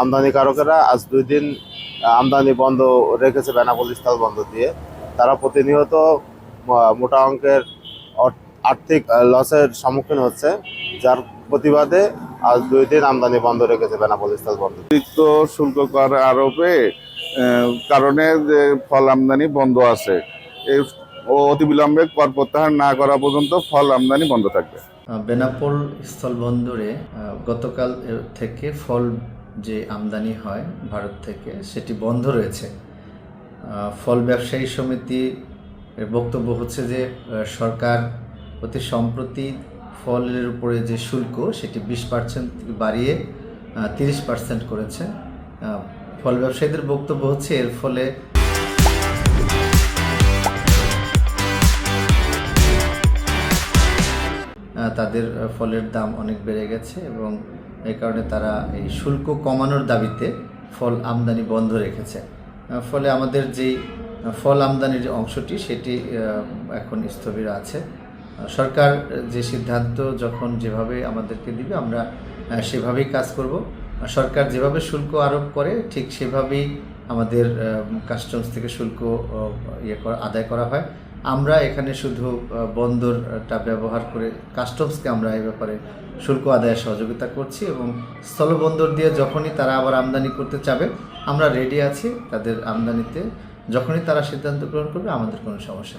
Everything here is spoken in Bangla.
আমদানিকারকেরা আজ দুই দিন আমদানি বন্ধ রেখেছে বেনাপোল স্থল বন্ধ দিয়ে। তারা প্রতিনিয়ত মোটা অঙ্কের আর্থিক লসের সম্মুখীন হচ্ছে যার প্রতিবাদে আজ দুই দিন আমদানি বন্ধ রেখেছে বেনাপোল স্থল বন্ধ অতিরিক্ত শুল্ক কর আরোপে কারণে যে ফল আমদানি বন্ধ আছে অতিবিলম্বে কর প্রত্যাহার না করা পর্যন্ত ফল আমদানি বন্ধ থাকবে। বেনাপোল স্থলবন্দরে আহ, গতকাল থেকে ফল যে আমদানি হয় ভারত থেকে, সেটি বন্ধ রয়েছে। ফল ব্যবসায়ী সমিতি বক্তব্য হচ্ছে যে সরকার অতি সম্প্রতি ফলের উপরে যে শুল্ক, সেটি বিশ পার্সেন্ট বাড়িয়ে তিরিশ পার্সেন্ট করেছে। ফল ব্যবসায়ীদের বক্তব্য হচ্ছে এর ফলে তাদের ফলের দাম অনেক বেড়ে গেছে এবং এই কারণে তারা এই শুল্ক কমানোর দাবিতে ফল আমদানি বন্ধ রেখেছে। ফলে আমাদের যেই ফল আমদানির যে অংশটি, সেটি এখন স্থবির আছে। সরকার যে সিদ্ধান্ত যখন যেভাবে আমাদেরকে দিবে, আমরা সেভাবেই কাজ করব। সরকার যেভাবে শুল্ক আরোপ করে, ঠিক সেভাবেই আমাদের কাস্টমস থেকে শুল্ক ইয়ে করা, আদায় করা হয়। আমরা এখানে শুধু বন্দরটা ব্যবহার করে কাস্টমসকে আমরা এ ব্যাপারে শুল্ক আদায়ে সহযোগিতা করছি এবং স্থলবন্দর দিয়ে যখনই তারা আবার আমদানি করতে চাবে, আমরা রেডি আছি তাদের আমদানিতে যখনই তারা সিদ্ধান্ত গ্রহণ করবে, আমাদের কোনো সমস্যা।